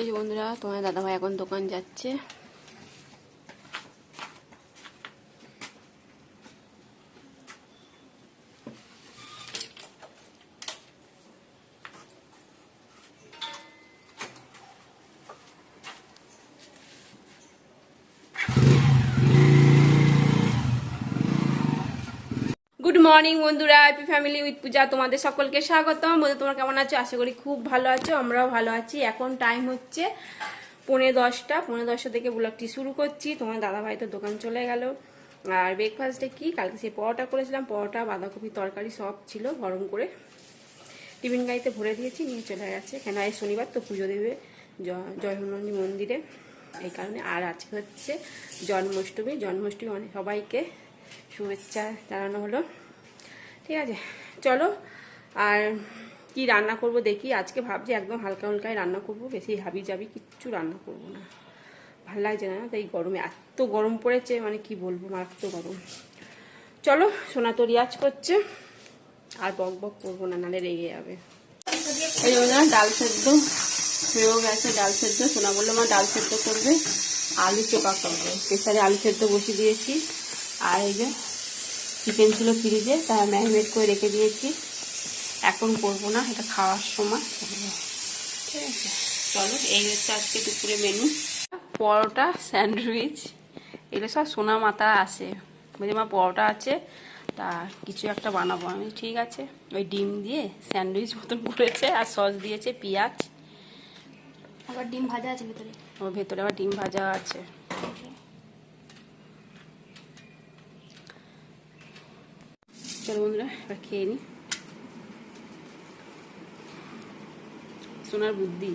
এই বন্ধুরা তোমার দাদাভাই এখন দোকান যাচ্ছে। মর্নিং বন্ধুরা হ্যাপি ফ্যামিলি উইথ পূজা। তোমাদের সকলকে স্বাগতম। বলতে তোমরা কেমন আছো? আশা করি খুব ভালো আছো, আমরাও ভালো আছি। এখন টাইম হচ্ছে পৌনে দশটা। পৌনে দশটা থেকে ব্লগটি শুরু করছি। তোমার দাদাভাই তো দোকান চলে গেল। আর ব্রেকফাস্টে কি? কালকে সেই পরোটা করেছিলাম। পরোটা, বাঁধাকপি তরকারি সব ছিল গরম করে। টিফিন গাড়িতে ভরে দিয়েছি, নিয়ে চলে গেছে। কেন আজ শনিবার তো পুজো দেবে জয় হনুমানজি মন্দিরে। এই কারণে আর আজকে হচ্ছে জন্মাষ্টমী। জন্মাষ্টমী অনেক সবাইকে শুভেচ্ছা জানানো হলো। ঠিক আছে, চলো। আর কি রান্না করব দেখি, আজকে ভাবছি একদম হালকা হালকায় রান্না করব, বেশি হাবি যাবি কিচ্ছু রান্না করব না। ভালো লাগছে না তাই গরমে, এত গরম পড়েছে মানে কি বলব মারাত্মক গরম। চলো, সোনা তো রিয়াজ করছে, আর বক বক করব না নালে রেগে যাবে। ডাল সেদ্ধ, হয়েও গেছে ডাল সেদ্ধ, সোনা বলল, মা, ডাল সেদ্ধ করবে, আলু চোকা করবে। প্রেসারে আলু সেদ্ধ বসিয়ে দিয়েছি, আর এই যে চিকেন ছিল ফ্রিজে তা ম্যারিনেট করে রেখে দিয়েছি। এখন করব না এটা খাওয়ার সময়। ঠিক আছে চলো এই হচ্ছে আজকে দুপুরে মেনু পরোটা স্যান্ডউইচ এগুলো সব সোনা মাথা আছে। বলছি আমার পরোটা আছে তা কিছু একটা বানাবো আমি। ঠিক আছে ওই ডিম দিয়ে স্যান্ডউইচ মতন করেছে আর সস দিয়েছে পেঁয়াজ। আবার ডিম ভাজা আছে ভিতরে। ওর ভেতরে আবার ডিম ভাজা আছে। চলো বন্ধুরা এবার খেয়ে নি সোনার বুদ্ধি।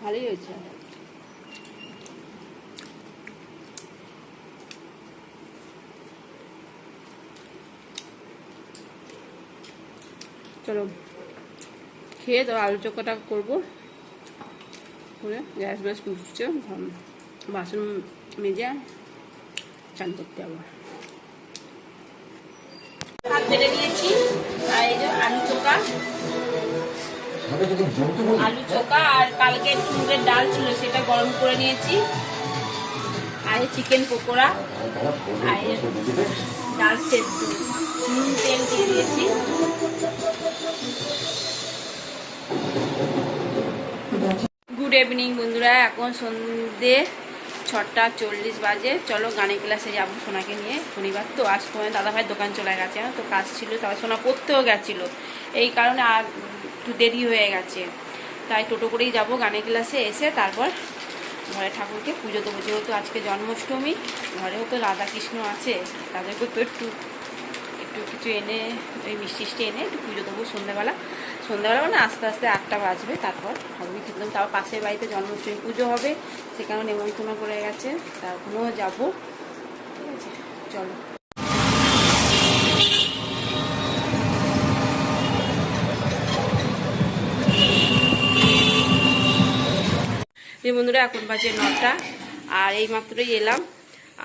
ভালোই হয়েছে। চলো, খেয়ে তো আলু চোখাটা করব। করে গ্যাস ব্যাস বাসন মেজে চান করতে আবার ভাত বেড়ে নিয়েছি। আর এই যে আলু চোখা। আলু চোখা আর কালকে একটু মুগের ডাল ছিল সেটা গরম করে নিয়েছি। আর চিকেন পকোড়া। আর ডাল সেদ্ধ। নুন তেল দিয়ে দিয়েছি। গুড ইভিনিং বন্ধুরা এখন সন্ধে। ছটা চল্লিশ বাজে। চলো গানের ক্লাসে যাব সোনাকে নিয়ে। শনিবার তো আজ তোমার দাদাভাই দোকান চলে গেছে। হ্যাঁ তো কাজ ছিল, তারপর সোনা পড়তেও গেছিল। এই কারণে আর একটু দেরি হয়ে গেছে। তাই টোটো করেই যাব গানের ক্লাসে এসে, তারপর ঘরে ঠাকুরকে পুজো দেবো। যেহেতু আজকে জন্মাষ্টমী, ঘরেও তো রাধাকৃষ্ণ আছে তাদেরকে তো একটু একটু কিছু এনে, ওই মিষ্টি টিষ্টি এনে একটু পুজো দেবো সন্ধ্যাবেলা। সন্ধ্যাবেলা মানে আস্তে আস্তে আটটা বাজবে, তারপর ঠাকুরকে খেতে দেবো তারপর পাশের বাড়িতে জন্মাষ্টমী পুজো হবে সেখানেও নেমন্তন্ন করে গেছে, তা ওখানেও যাব। ঠিক আছে, চলো। বন্ধুরা, এখন বাজে নটা, আর এই মাত্রই এলাম।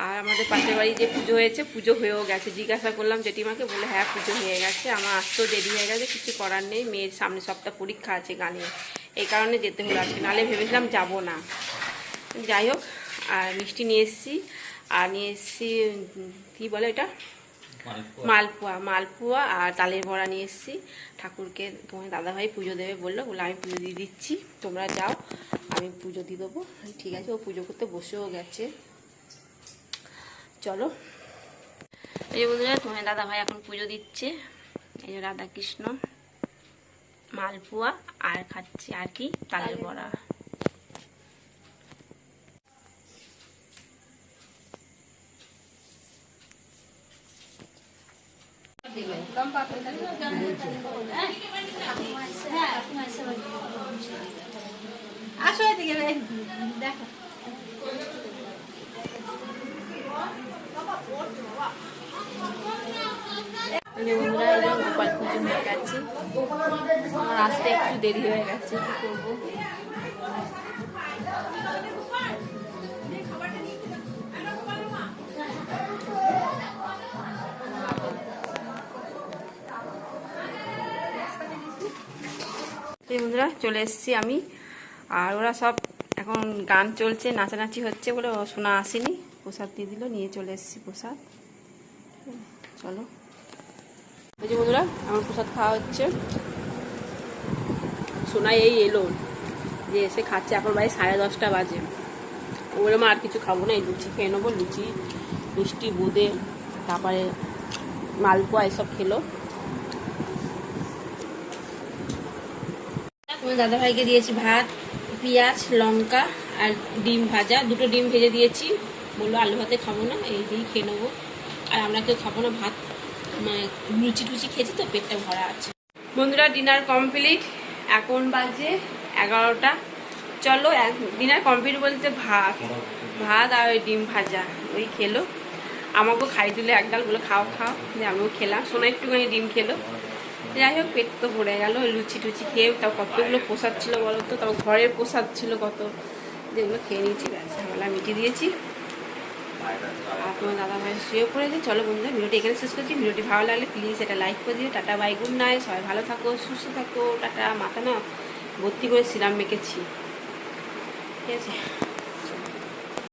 আর আমাদের পাশের বাড়ি যে পুজো হয়েছে পুজো হয়েও গেছে। জিজ্ঞাসা করলাম জেঠিমাকে বলে হ্যাঁ পুজো হয়ে গেছে। আমার আসতেও দেরি হয়ে গেছে কিছু করার নেই। মেয়ের সামনে সপ্তাহ পরীক্ষা আছে গানে। এই কারণে যেতে হলো আজকে। নাহলে ভেবেছিলাম যাব না। যাই হোক আর মিষ্টি নিয়ে এসেছি। আর নিয়ে এসেছি কী বলে এটা মালপোয়া। মালপোয়া আর তালের বড়া নিয়ে এসেছি। ঠাকুরকে তোমার দাদাভাই পুজো দেবে বলল। বলে আমি পুজো দিয়ে দিচ্ছি তোমরা যাও আমি পুজো দিয়ে দেবো। ঠিক আছে ও পুজো করতে বসেও গেছে। চলো। এই যে বন্ধুরা তোমার দাদাভাই এখন পুজো দিচ্ছে। এই যে রাধাকৃষ্ণ মালপোয়া আর খাচ্ছি আর কি তালের বড়া। আসো এদিকে দেখো। বন্ধুরা হয়ে আসতে একটু দেরি হয়ে চলে এসেছি আমি। আর ওরা সব এখন গান চলছে, নাচানাচি হচ্ছে বলে ও শোনা আসেনি। প্রসাদ দিয়ে দিল নিয়ে চলে এসেছি প্রসাদ। চলো। যে বন্ধুরা আমার প্রসাদ খাওয়া হচ্ছে। সোনা এই এলো। যে এসে খাচ্ছে এখন বাড়ি সাড়ে দশটা বাজে। ও বলে আর কিছু খাব না এই লুচি খেয়ে নেব লুচি মিষ্টি বোঁদে তারপরে মালপোয়া এসব খেলো। তোমার দাদাভাইকে দিয়েছি ভাত পেঁয়াজ লঙ্কা আর ডিম ভাজা। দুটো ডিম ভেজে দিয়েছি। বলল আলু ভাতে খাব না, এই দিয়েই খেয়ে নেব। আর আমরা কেউ খাব না, ভাত মানে লুচি টুচি খেয়েছি তো, পেটটা ভরা আছে। বন্ধুরা ডিনার কমপ্লিট এখন বাজে এগারোটা। চলো, এক ডিনার কমপ্লিট বলতে ভাত। ভাত আর ওই ডিম ভাজা, ওই খেলো। আমাকেও খাই দিলে, এক ডাল বলে খাও খাও। যে আমিও খেলাম। সোনা একটুখানি ডিম খেলো। যাই হোক, পেট তো ভরে গেল লুচি টুচি খেয়ে, তাও কতগুলো প্রসাদ ছিল বলো তো? তাও ঘরের প্রসাদ ছিল কত? যেগুলো খেয়ে নিয়েছি, ব্যাস, ঝামেলা মিটিয়ে দিয়েছি। আর তোমার দাদা ভাই শুয়ে পড়েছে চলো বন্ধুরা, ভিডিওটি এখানে শেষ করছি। ভিডিওটি ভালো লাগলে প্লিজ এটা লাইক করে দিও। টাটা বাই গুড নাইট সবাই ভালো থাকো, সুস্থ থাকো। টাটা, মাথা না ভর্তি করে সিরাম মেখেছি। ঠিক আছে?